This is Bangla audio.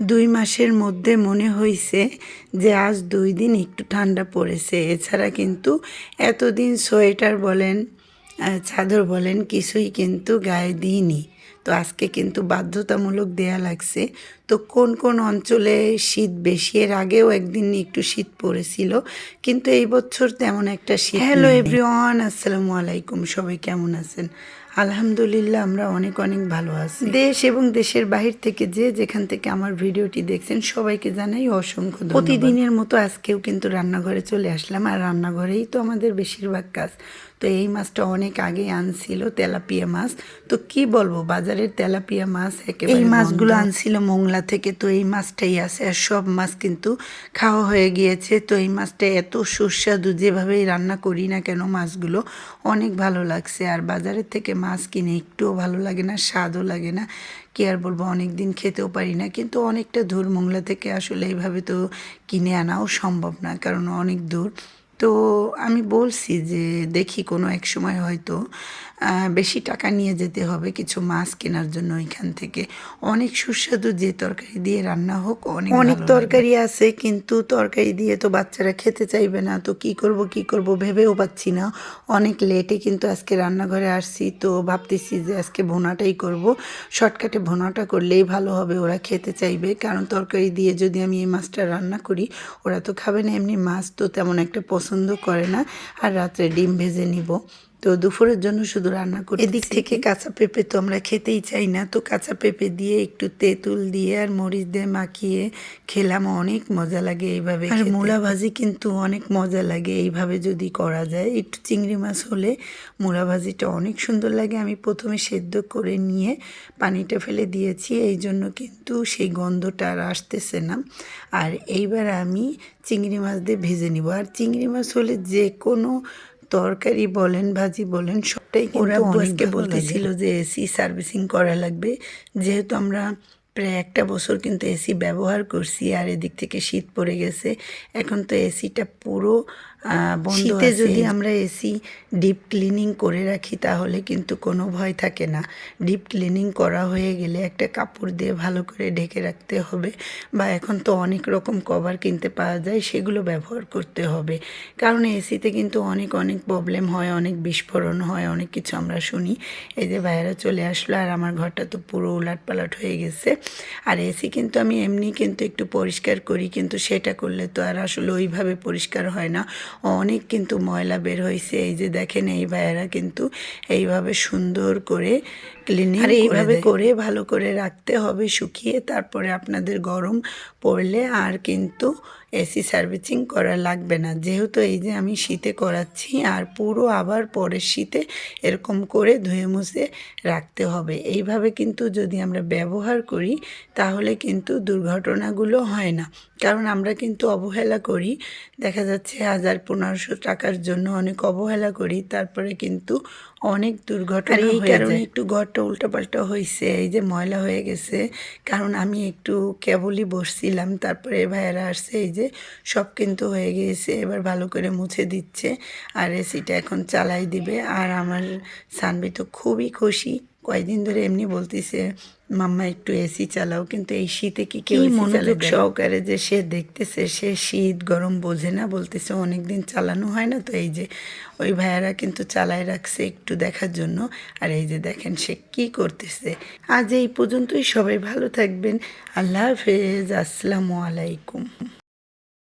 দুই মাসের মধ্যে মনে হয়েছে যে আজ দুই দিন একটু ঠান্ডা পড়েছে। এছাড়া কিন্তু এতদিন সোয়েটার বলেন চাদর বলেন, কিছুই কিন্তু গায়ে দিইনি। তো আজকে কিন্তু বাধ্যতামূলক দেয়া লাগছে। তো কোন কোন অঞ্চলে শীত বেশি? এর আগেও একদিন একটু শীত পড়েছিল কিন্তু এই বছর তেমন একটা শীত হ্যালো এভরিওয়ান আসসালামু আলাইকুম সবাই কেমন আছেন? আলহামদুলিল্লাহ আমরা অনেক অনেক ভালো আছি। দেশ এবং দেশের বাহির থেকে যে যেখান থেকে আমার ভিডিওটি দেখছেন সবাইকে জানাই অসংখ্য প্রতিদিনের মতো আজকেও কিন্তু রান্নাঘরে চলে আসলাম আর রান্নাঘরেই তো আমাদের বেশিরভাগ কাজ। তো এই মাছটা অনেক আগে আনছিল তেলাপিয়া মাছ। তো কি বলব বাজারের তেলাপিয়া মাছ একেবারে এই মাছগুলো আনছিল মোংলা থেকে তো এই মাছটাই আছে। আর সব মাছ কিন্তু খাওয়া হয়ে গিয়েছে। তো এই মাছটা এত সুস্বাদু যেভাবেই রান্না করি না কেন মাছগুলো অনেক ভালো লাগছে। আর বাজারের থেকে মাছ কিনে একটুও ভালো লাগে না স্বাদও লাগে না। কি আর বলব অনেক দিন খেতেও পারি না। কিন্তু অনেকটা দূর মোংলা থেকে আসলে এইভাবে তো কিনে আনাও সম্ভব না কারণ অনেক দূর। তো আমি বলছি যে দেখি কোনো এক সময় হয়তো বেশি টাকা নিয়ে যেতে হবে কিছু মাছ কেনার জন্য ওইখান থেকে। অনেক সুস্বাদু যে তরকারি দিয়ে রান্না হোক অনেক অনেক তরকারি আছে কিন্তু তরকারি দিয়ে তো বাচ্চারা খেতে চাইবে না। তো কি করব কি করব ভেবেও পাচ্ছি না। অনেক লেটে কিন্তু আজকে রান্নাঘরে আসছি তো ভাবতেছি যে আজকে ভোনাটাই করব। শর্টকাটে ভোনাটা করলেই ভালো হবে ওরা খেতে চাইবে। কারণ তরকারি দিয়ে যদি আমি এই মাছটা রান্না করি ওরা তো খাবে না। এমনি মাছ তো তেমন একটা পছন্দ করে না। আর রাত্রে ডিম ভেজে নিব। তো দুপুরের জন্য শুধু রান্না করি এদিক থেকে কাঁচা পেঁপে তো আমরা খেতেই চাই না তো কাঁচা পেঁপে দিয়ে একটু তেঁতুল দিয়ে আর মরিচ দিয়ে মাখিয়ে খেলাম অনেক মজা লাগে এইভাবে আর মূলা ভাজি কিন্তু অনেক মজা লাগে এইভাবে যদি করা যায়। একটু চিংড়ি মাছ হলে মূলা ভাজিটা অনেক সুন্দর লাগে। আমি প্রথমে সেদ্ধ করে নিয়ে পানিটা ফেলে দিয়েছি এই জন্য কিন্তু সেই গন্ধটা আর আসতেছে না। আর এইবার আমি চিংড়ি মাছ দিয়ে ভেজে নিব। আর চিংড়ি মাছ হলে যে কোনো তরকারি বলেন ভাজি বলেন সবটাই ওরা আজকে বলতেছিল যে এসি সার্ভিসিং করা লাগবে। যেহেতু আমরা প্রায় একটা বছর কিন্তু এসি ব্যবহার করছি আর এদিক থেকে শীত পড়ে গেছে এখন তো এসিটা পুরো শীতে যদি আমরা এসি ডিপ ক্লিনিং করে রাখি তাহলে কিন্তু কোনো ভয় থাকে না। ডিপ ক্লিনিং করা হয়ে গেলে একটা কাপড় দিয়ে ভালো করে ঢেকে রাখতে হবে বা এখন তো অনেক রকম কভার কিনতে পাওয়া যায় সেগুলো ব্যবহার করতে হবে। কারণ এসিতে কিন্তু অনেক অনেক প্রবলেম হয় অনেক বিস্ফোরণ হয় অনেক কিছু আমরা শুনি। এই যে বাইরে চলে আসলো আর আমার ঘরটা তো পুরো উলাট পালাট হয়ে গেছে। আর এসি কিন্তু আমি এমনি কিন্তু একটু পরিষ্কার করি কিন্তু সেটা করলে তো আর আসলে ওইভাবে পরিষ্কার হয় না। অনেক কিন্তু ময়লা বের হয়েছে। এই যে দেখেন এই ভাইয়েরা কিন্তু এইভাবে সুন্দর করে ক্লিনিং আর এইভাবে করে ভালো করে রাখতে হবে শুকিয়ে তারপরে আপনাদের গরম পড়লে আর কিন্তু এসি সার্ভিসিং করা লাগবে না। যেহেতু এই যে আমি শীতে করাচ্ছি আর পুরো আবার পরের শীতে এরকম করে ধুয়ে মুছে রাখতে হবে। এইভাবে কিন্তু যদি আমরা ব্যবহার করি তাহলে কিন্তু দুর্ঘটনাগুলো হয় না। কারণ আমরা কিন্তু অবহেলা করি। দেখা যাচ্ছে হাজার পনেরোশো টাকার জন্য অনেক অবহেলা করি তারপরে কিন্তু অনেক দুর্ঘটনা এই কারণে একটু ঘরটা উল্টাপাল্টা হয়েছে এই যে ময়লা হয়ে গেছে। কারণ আমি একটু কেবলই বসছিলাম তারপরে ভাইয়েরা আসছে এই যে সব কিন্তু হয়ে গিয়েছে এবার ভালো করে মুছে দিচ্ছে আর এসিটা এখন চালাই দিবে। আর আমার সানবি তো খুবই খুশি। কয়েকদিন ধরে এমনি বলতেছে মাম্মা একটু এসি চালাও। কিন্তু এই শীতে কি কেউ মনোযোগ সহকারে যে সে দেখতেছে সে শীত গরম বোঝে না বলতেছে অনেক দিন চালানো হয় না। তো এই যে ওই ভাইয়ারা কিন্তু চালায় রাখছে একটু দেখার জন্য। আর এই যে দেখেন সে কি করতেছে। আজ এই পর্যন্তই। সবাই ভালো থাকবেন। আল্লাহ হাফেজ। আসসালামু আলাইকুম।